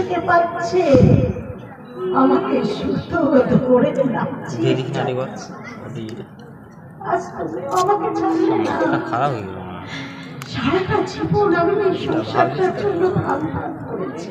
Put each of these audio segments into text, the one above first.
থেকে পাচ্ছে। আমাকে শুদ্ধ করে রাখছে দিয়ে দেখি না একবার দিয়ে আজ তুমি আমাকে ছাড়লে না। খারাপ হয়ে গেল সারাটা জীবন আমি এই সংসারটার জন্য ভাব ভাব করেছি।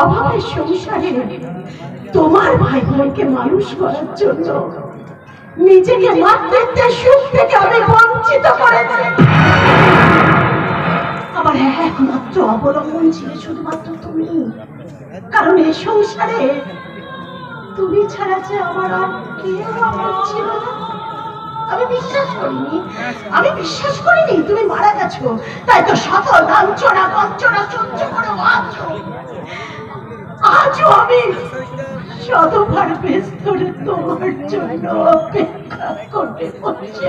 অভাবের সংসারে তোমার ভাই বোনকে মানুষ করার জন্য নিজেকে মাতৃত্বের সুখ থেকে আমি বঞ্চিত করেছি। আমার একমাত্র অবলম্বন ছিল শুধুমাত্র তুমি। কারণ সংসারে তুমি ছাড়া যে আমার আর কেউ আমার ছিল না। আমি বিশ্বাস করিনি। আমি বিশ্বাস করিনি তুমি মারা গেছো। তাই তো শত লাঞ্ছনা, বঞ্চনা সহ্য করে আছো আজও আমি শতবার বেশ করে তোমার জন্য অপেক্ষা করে বসে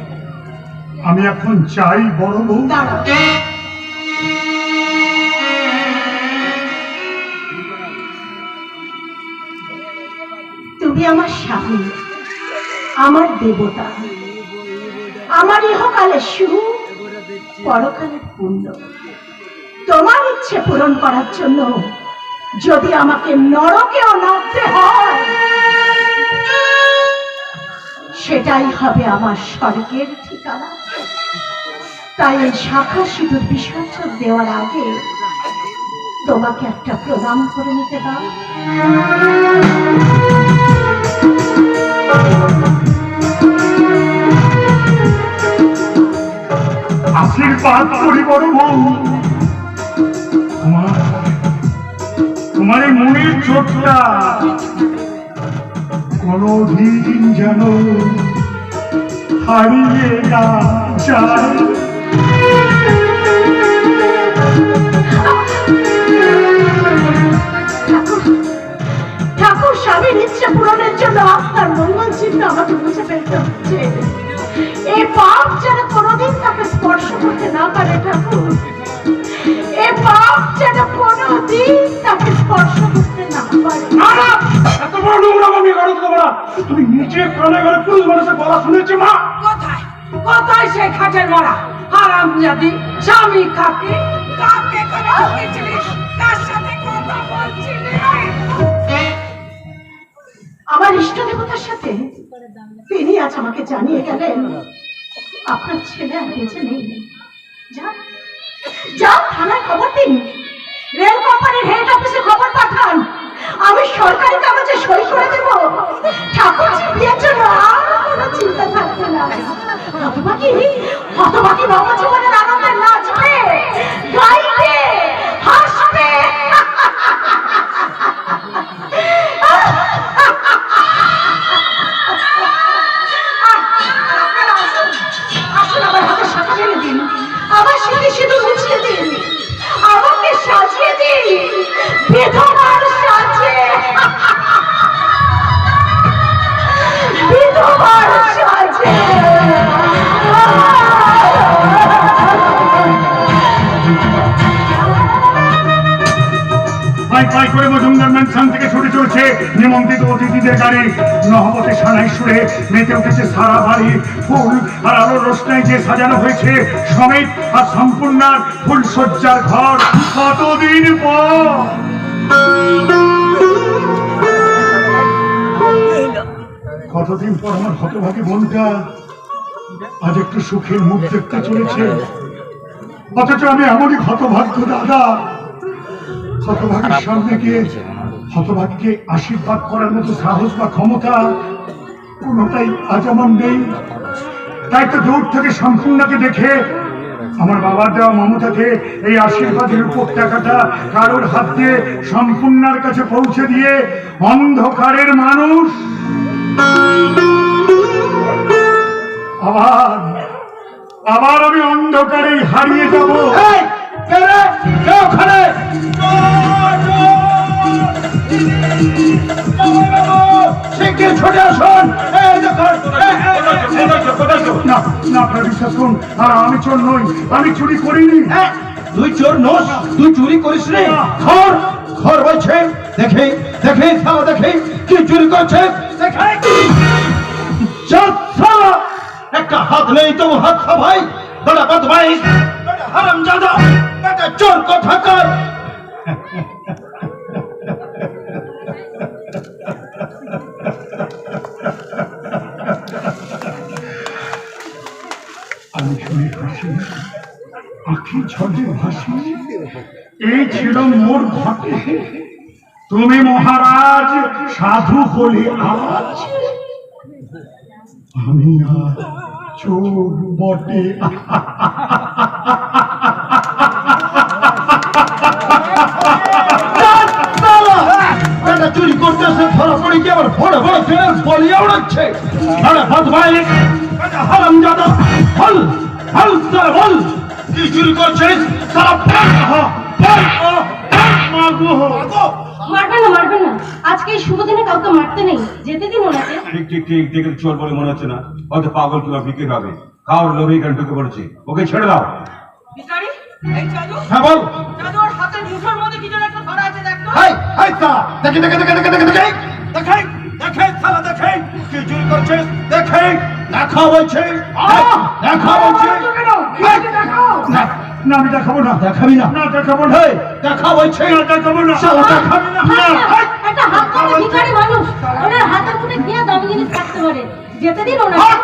আমি এখন চাই বড় বউ। তুমি আমার স্বামী, আমার দেবতা। আমার ইহকালের সুখ পরকালের পুণ্য। তোমার ইচ্ছে পূরণ করার জন্য যদি আমাকে নরকেও নামতে হয়। সেটাই হবে আমার স্বর্গের ঠিকানা। তাই এই শাখা সিঁদুর বিসর্জন দেওয়ার আগে তোমাকে একটা প্রণাম করে নিতে দাও আশীর্বাদ করি বড় বউ। তোমার তোমার মনের চোখটা কোনদিন যেন হারিয়ে না যায়। ঠাকুর স্বামীর ইচ্ছে পূরণের জন্য আপনার মঙ্গল চিহ্ন আমাকে বুঝে ফেলতে হচ্ছে এই পাপ যেন কোনোদিন তাকে স্পর্শ করতে না পারে, ঠাকুর। এ পাপ যেন কোনোদিন তাকে স্পর্শ করতে এত বড় নোংরামি করো তোমরা তুমি নিজে কানে কানে পুরুষ মানুষের গলা শুনেছি মা? কোথায়? কোথায় সেই খাটের মরা হারাম জাতি স্বামী কাকে? কাকে করে ঢুকেছিলিস? কার সাথে কথা বলছিলি? আমার ইষ্ট দেবতার সাথে তিনি আজ আমাকে জানিয়ে গেলেন আপনার ছেলে আর বেঁচে নেই। যান যান থানায় খবর দিন। রেল কোম্পানির হেড অফিসে খবর পাঠান। আমি সরকারি কাগজে সই করে দেব। ঠাকুর বিয়ের জন্য আর কোনো চিন্তা থাকবে না। হতবাকি হতবাকি বাবা আনন্দে নাচবে গাইবে গাড়ি নহবতে সানাই সুরে মেতে উঠেছে সারা বাড়ি ফুল। আর আলো রোশনাই যে সাজানো হয়েছে সমেত আর সম্পূর্ণার ফুল সজ্জার ঘর। কতদিন পর? কতদিন পর আমার হতভাগী বোনটা আজ একটু সুখের মুখ দেখতে চলেছে। অথচ আমি এমনই হতভাগ্য দাদা। হতভাগীর সামনে গিয়ে হতভাগীকে আশীর্বাদ করার মতো সাহস বা ক্ষমতা কোনোটাই আজ আমার নেই। তাই তো দূর থেকে সম্পূর্ণকে দেখে আমার বাবার দেওয়া মমতাকে এই আশীর্বাদের উপত্যকাটা কারোর হাত দিয়ে সম্পূর্ণার কাছে পৌঁছে দিয়ে অন্ধকারের মানুষ আবার আবার আমি অন্ধকারে হারিয়ে যাব। ওখানে? শিগগির ছুটে আসুন না না আপনারা বিশ্বাস করুন আর আমি চোর নই আমি চুরি করিনি। হ্যাঁ, তুই চোর নোস তুই চুরি করিস রে। ঘর ঘর বলছে দেখে দেখে সালা দেখে কি চুরি করছে দেখে। সালা একটা হাত নেই তো হাত ভাই বড় বদমাইশ বড় হারামজাদা বেটা চোর কথা আখি ঝড়ে ভাসি এই ছিল মোর ঘটে। তুমি মহারাজ সাধু হলে আজ। আমি আর চোর বটে। চুরি করতেছে ধরা পড়ে কি আবার বড় বড় বলিয়া উড়াচ্ছে। বল সালা বল। কি চুরি করছিস সালা বল বল মাগো। মাগো মারবেন না মারবেন না। আজকে এই শুভ দিনে কাউকে মারতে নেই যেতে দিন ওনাকে। ঠিক ঠিক ঠিক দেখে চোর বলে মনে হচ্ছে না। হয়তো পাগল কিংবা বিক্রি হবে। কারোর লোভে এখানে ঢুকে পড়েছে। ওকে ছেড়ে দাও। ভিখারি এই চাদু হ্যাঁ বল। চাদু হাতের মুঠোর মধ্যে কি যেন একটা ধরা আছে দেখতো হাই হাই সালা দেখে দেখে দেখে দেখে দেখে দেখে। দেখে দেখে সালা দেখে কি চুরি করছিস দেখে দেখা বলছে। দেখা বলছে না আমি দেখাবো না দেখাবি না। না দেখাবো না। দেখা বলছে। না দেখাবো না। সালা দেখাবি না। একটা হাত কাটা ভিখারি মানুষ ওনার হাতের মধ্যে কি দামি জিনিস থাকতে পারে। যেতে দিন ওনাকে। হাট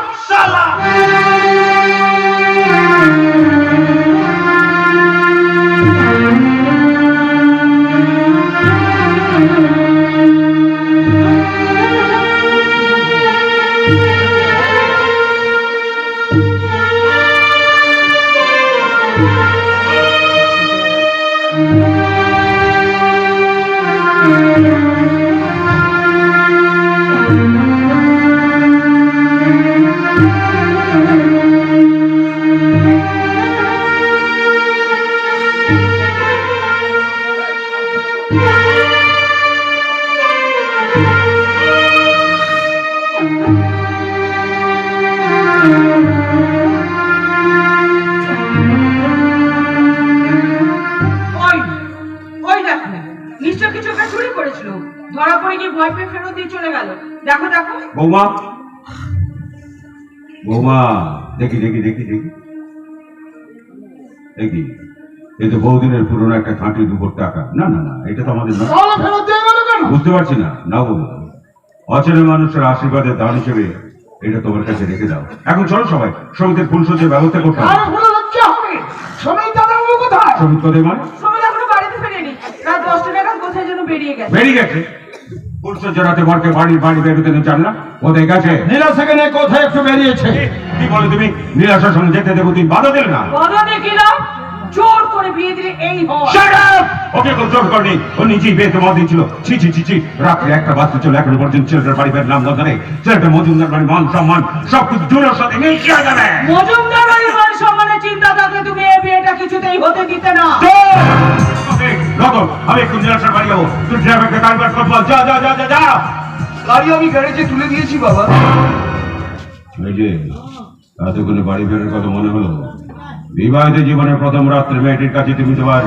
গিয়ে ভয় পেয়ে ফেরত দিয়ে চলে গেল। দেখো দেখো। বৌমা। বৌমা দেখি দেখি দেখি দেখি। দেখি এই তো বহুদিনের পুরনো একটা খাঁটি দুপুর টাকা। না না না এটা তো আমাদের না বুঝতে পারছি না। না অচেনা মানুষের আশীর্বাদের দান হিসেবে এটা তোমার কাছে রেখে দাও। এখন চলো সবাই শ্রমিকদের ফুল সজ্জার ব্যবস্থা করতে হবে। লজ্জা হবে? দাদা কোথায়? শ্রমিক কদের মানে? এখনও বাড়িতে ফেরেনি। রাত দশটা নাগাদ কোথায় যেন বেরিয়ে গেছে। বেরিয়ে গেছে? ফুল সজ্জা ঘরকে বাড়ির বাড়ি বেরোতে নিয়ে চান না কোথায় গেছে নীলা সেখানে কোথায় একটু বেরিয়েছে? কি বলে তুমি? নীলাশার সঙ্গে যেতে দেবো তুমি বাধা দিলে না। বলো দেখিলাম জোর করে বিয়ে দিলে এই হয়। Shut up! ওকে কেউ জোর করেনি। ও নিজেই বিয়ে তোমার দিয়েছিল। ছি ছি ছি ছি। রাত্রে একটা বাচ্চা ছিল এখনও পর্যন্ত ছেলেটার বাড়ি বের নাম দরকারে ছেলেটা মজুমদার বাড়ি মান সম্মান সব কিছু জোরের সাথে মিশিয়ে যাবে মজুমদার মান সম্মানের চিন্তা থাকলে তুমি এই বিয়েটা কিছুতেই হতে দিতে না। ওকে, আমি একটু নীলাশার বাড়ি যাব। তুই ড্রাইভারকে গাড়ি কর বল, যা যা যা যা যা। গাড়ি আমি গ্যারেজে তুলে দিয়েছি বাবা। এই যে এতক্ষণে বাড়ি ফেরার কথা মনে হলো? বিবাহিত জীবনের প্রথম রাত্রে মেয়েটির কাছে তুমি তোমার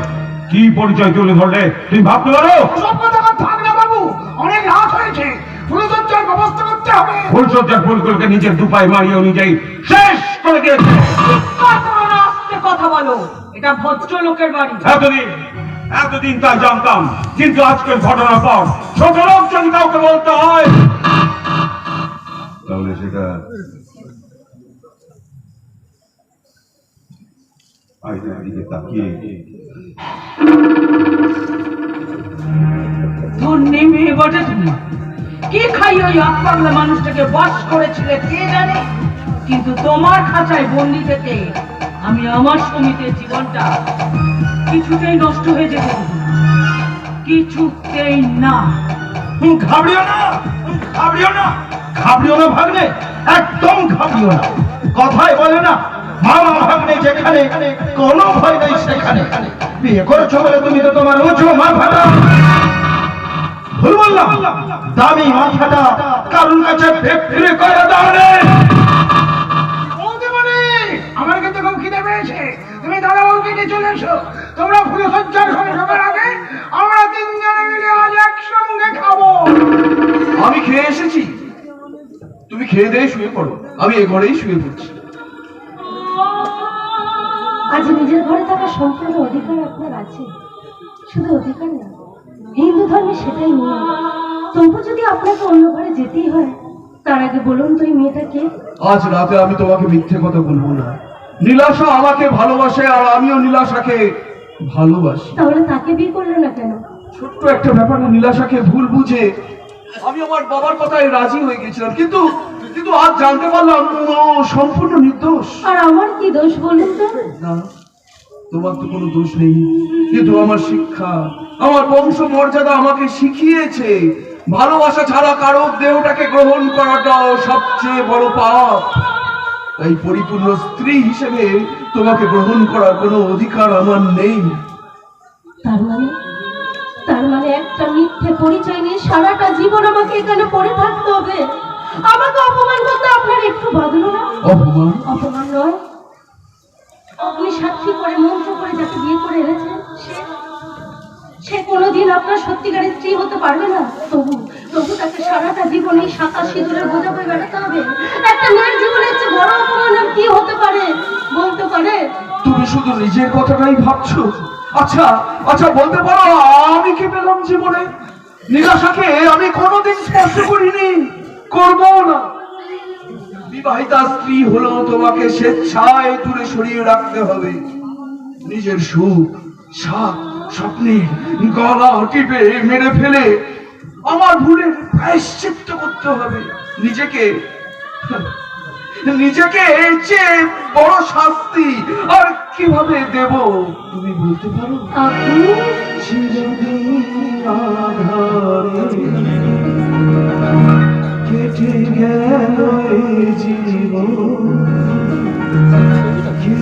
কি পরিচয় তুলে ধরলে? তুমি ভাবতে পারো? সব কথা থাক না বাবু। অনেক রাত হয়েছে। ফুলসজ্জার ব্যবস্থা করতে হবে। ফুলসজ্জার ফুলগুলোকে নিজের দুপায় মারিয়ে নিজেই শেষ করে দিয়েছে। কথা বলো। এটা ভদ্রলোকের বাড়ি। এতদিন এতদিন তাই জানতাম কিন্তু আজকের ঘটনার পর ছোট লোক যদি কাউকে বলতে হয়। তাহলে সেটা আয়নার দিকে তাকিয়ে ধন্যে মেয়ে বটে তুমি। কি খাই ওই আত্মাগলা মানুষটাকে বশ করেছিলে কে জানে? কিন্তু তোমার খাঁচায় বন্দি থেকে আমি আমার সমিতির জীবনটা কিছুতেই নষ্ট হয়ে যেতে। কিছুতেই না। ঘাবড়িও না ঘাবড়িও না ঘাবড়িও না ভাগ্নে একদম ঘাবড়িও না। কথাই বলে না মামা ভাগ্নে যেখানে কোনো ভয় নেই সেখানে। বিয়ে করেছ বলে তুমি তো তোমার উঁচু মাথাটা। ভুল বললাম দামি মাথাটা কারুর কাছে বিক্রি করে দাও রে। আমার কিন্তু খুব খিদে পেয়েছে। তুমি দাদা বউকে নিয়ে চলে এসো। তোমরা ফুলে সজ্জার ঘরে ঢোকার আগে আমরা তিনজনে মিলে আজ একসঙ্গে খাব। আমি খেয়ে এসেছি। তুমি খেয়ে দিয়ে শুয়ে পড়ো। আমি এ ঘরেই শুয়ে পড়ছি। আজ নিজের ঘরে থাকার সম্পূর্ণ অধিকার আপনার আছে। শুধু অধিকার না হিন্দু ধর্মে সেটাই নিয়ম। তবু যদি আপনাকে অন্য ঘরে যেতেই হয় তার আগে বলুন তো এই মেয়েটা কে? আজ রাতে আমি তোমাকে মিথ্যে কথা বলব না। নীলাশা আমাকে ভালোবাসে আর আমিও নীলাশাকে ভালোবাসি। তাহলে তাকে বিয়ে করল না কেন? ছোট্ট একটা ব্যাপারে নীলাশাকে ভুল বুঝে আমি আমার বাবার কথায় রাজি হয়ে গেছিলাম কিন্তু কিন্তু আজ জানতে পারলাম সম্পূর্ণ নির্দোষ। আর আমার কি দোষ বলুন তো? না তোমার তো কোনো দোষ নেই। কিন্তু আমার শিক্ষা আমার বংশ মর্যাদা আমাকে শিখিয়েছে। ভালোবাসা ছাড়া কারও দেহটাকে গ্রহণ করাটাও সবচেয়ে বড় পাপ। তাই পরিপূর্ণ স্ত্রী হিসেবে তোমাকে গ্রহণ করার কোনো অধিকার আমার নেই। তার মানে? তার মানে একটা মিথ্যে পরিচয় নিয়ে সারাটা জীবন আমাকে এখানে পড়ে থাকতে হবে। আমাকে অপমান করতে আপনার একটু বাদলো না অপমান? অপমান নয়। আপনি সাক্ষী করে মন্ত্র করে যাকে বিয়ে করে এনেছেন কোনোদিন আপনার সত্যিকারের স্ত্রী হতে পারবে না? তবু তবু তাকে সারাটা জীবন সাঁতার সিঁদুরের বোঝা হয়ে বেড়াতে হবে। একটা মেয়ের জীবনের চেয়ে বড় অপমান আর কি হতে পারে? বলতে পারে, তুমি শুধু নিজের কথাটাই ভাবছ? আচ্ছা আচ্ছা বলতে পারো, আমি কি পেলাম জীবনে? নিরাশাকে আমি কোনোদিন স্পর্শ করিনি করব না। বিবাহিতা স্ত্রী হলো তোমাকে স্বেচ্ছায় দূরে সরিয়ে রাখতে হবে। নিজের সুখ সাপ স্বপ্নের গলা টিপে মেরে ফেলে আমার ভুলের প্রায়শ্চিত্ত করতে হবে। নিজেকে নিজেকে এর চেয়ে বড় শাস্তি আর কীভাবে দেব? তুমি বলতে পারো? কেটে গেল জীবন।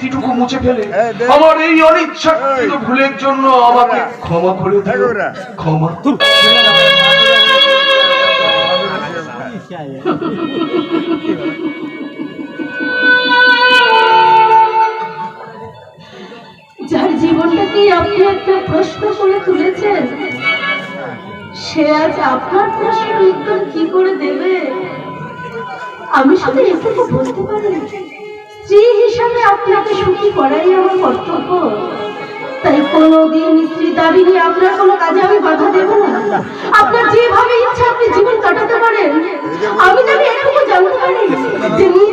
স্মৃতিটুকু মুছে ফেলে। আমার এই অনিচ্ছাকৃত ভুলের জন্য আমাকে ক্ষমা করে দিও। ক্ষমা। যার জীবনটাকে আপনি একটা প্রশ্ন করে তুলেছেন? সে আজ আপনার প্রশ্নের উত্তর কি করে দেবে? আমি শুধু এটুকু বলতে পারি। স্ত্রী হিসাবে আপনাকে সুখী করাই আমার কর্তব্য। তাই কোনোদিন স্ত্রী দাবি নিয়ে আপনার কোনো কাজে আমি বাধা দেব না। আপনার যেভাবে ইচ্ছা আপনি জীবন কাটাতে পারেন। আমি জানি এটুকু জানতে পারি যে নিজ